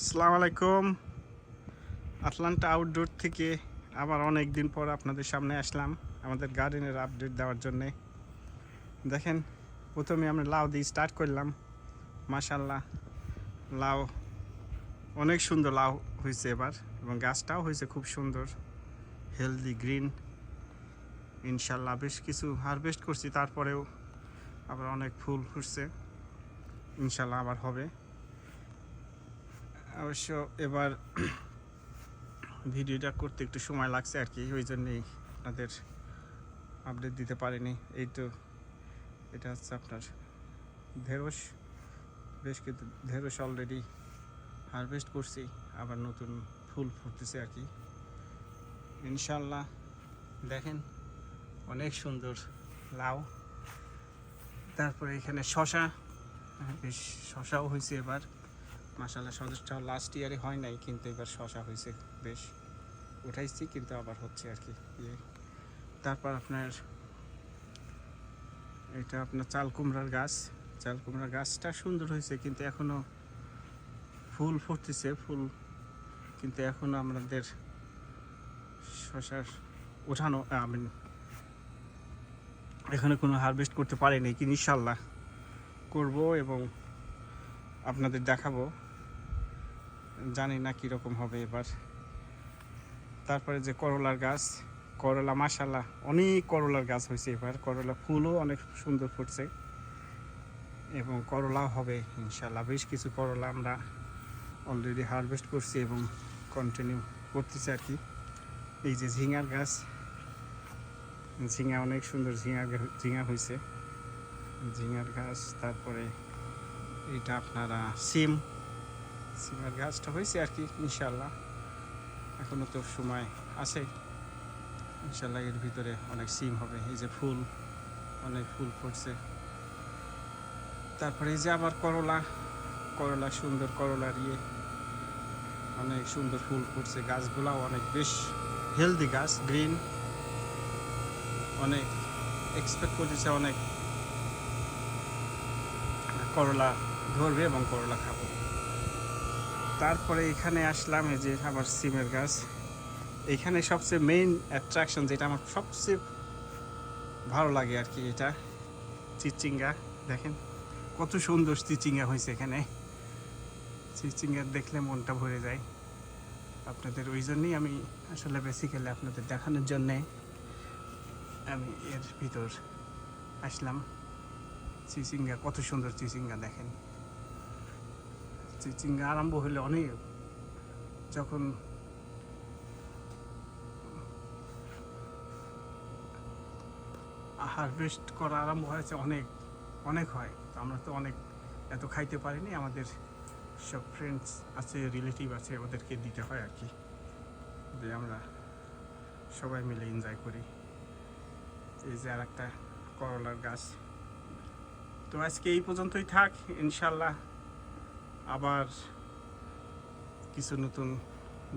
আসসালামু আলাইকুম। Atlanta outdoor থেকে আবার অনেক দিন পর আপনাদের সামনে আসলাম আমাদের গার্ডেনের আপডেট দেওয়ার জন্যে। দেখেন, প্রথমে আমরা লাউ দিয়ে স্টার্ট করলাম। মাশাল্লাহ লাউ, অনেক সুন্দর লাউ হয়েছে এবার এবং গাছটাও হয়েছে খুব সুন্দর হেলদি গ্রিন ইনশাল্লাহ বেশ কিছু হারভেস্ট করছি, তারপরেও আবার অনেক ফুল ফুটছে। ইনশাল্লাহ আবার হবে। অবশ্য এবার ভিডিওটা করতে একটু সময় লাগছে আর কি, ওই জন্যেই আপনাদের আপডেট দিতে পারিনি। এই তো এটা হচ্ছে আপনার ঢেঁড়স। বেশ কিন্তু ঢেঁড়স অলরেডি হারভেস্ট করছি, আবার নতুন ফুল ফুটতেছে আর কি। ইনশাল্লাহ দেখেন, অনেক সুন্দর লাউ। তারপরে এখানে শশা বেশ শশাও হয়েছে এবার। মাসাল্লাহ শশাটা লাস্ট ইয়ারে হয় নাই, কিন্তু এবার শশা হয়েছে বেশ। উঠাইছি, কিন্তু আবার হচ্ছে আর কি ইয়ে। তারপর আপনার, এটা আপনার চাল কুমড়ার গাছ। চাল কুমড়ার গাছটা সুন্দর হয়েছে কিন্তু এখনও ফুল ফুটতেছে, ফুল। কিন্তু এখনও আমাদের শশার ওঠানো, আই মিন, এখানে কোনো হারভেস্ট করতে পারিনি কি ইনশাল্লাহ করব এবং আপনাদের দেখাবো। জানি না কীরকম হবে এবার। তারপরে যে করলার গাছ, করলা মাসাল্লাহ অনেক করলার গাছ হয়েছে এবার। করলা ফুলও অনেক সুন্দর ফুটছে এবং করলাও হবে ইনশাল্লাহ বেশ কিছু করলা আমরা অলরেডি হারভেস্ট করছি এবং কন্টিনিউ করতেছি আর কি। এই যে ঝিঙার গাছ, ঝিঙা অনেক সুন্দর ঝিঙা ঝিঙা হয়েছে। ঝিঙার গাছ, তারপরে এটা আপনারা সিম সিমের গাছটা হয়েছে আর কি, ইনশাল্লাহ। এখনও তো সময় আছে। ইনশাল্লাহ এর ভিতরে অনেক সিম হবে। এই যে ফুল, অনেক ফুল ফুটছে। তারপরে এই যে আবার করলা করলা, সুন্দর করলার ইয়ে। অনেক সুন্দর ফুল ফুটছে। গাছগুলাও অনেক বেশ হেলদি গাছ গ্রিন অনেক এক্সপেক্ট করতেছে অনেক করলা ধরবে এবং করলা খাব। তারপরে এখানে আসলাম এই যে আমার সিমের গাছ। এখানে সবচেয়ে মেইন অ্যাট্রাকশন যেটা আমার সবচেয়ে ভালো লাগে আর কি এটা, চিচিঙ্গা। দেখেন, কত সুন্দর চিচিঙ্গা হয়েছে এখানে। চিচিঙ্গা দেখলে মনটা ভরে যায়। আপনাদের ওই জন্যই আমি আসলে বেসিক্যালি আপনাদের দেখানোর জন্যে আমি এর ভিতর আসলাম। চিচিঙ্গা, কত সুন্দর চিচিঙ্গা দেখেন। চিচিঙ্গা আরম্ভ হলে অনেক। যখন হারভেস্ট করা আরম্ভ হয়েছে, অনেক অনেক হয়। তো আমরা তো অনেক এত খাইতে পারিনি, আমাদের সব ফ্রেন্ডস আছে রিলেটিভ আছে, ওদেরকে দিতে হয় আর কি। যে আমরা সবাই মিলে এনজয় করি। এই যে আর একটা করলার গাছ। তো আজকে এই পর্যন্তই থাক, ইনশাল্লাহ। আবার কিছু নতুন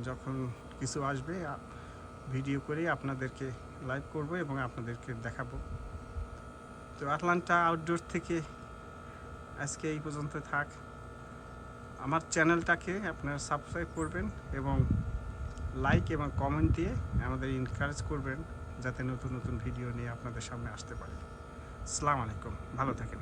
যখন কিছু আসবে ভিডিও করে আপনাদেরকে লাইভ করব এবং আপনাদেরকে দেখাবো। তো আটলান্টা আউটডোর থেকে আজকে এই পর্যন্ত থাক। আমার চ্যানেলটাকে আপনারা সাবস্ক্রাইব করবেন এবং লাইক এবং কমেন্ট দিয়ে আমাদের এনকারেজ করবেন, যাতে নতুন নতুন ভিডিও নিয়ে আপনাদের সামনে আসতে পারি। আসসালামু আলাইকুম, ভালো থাকেন।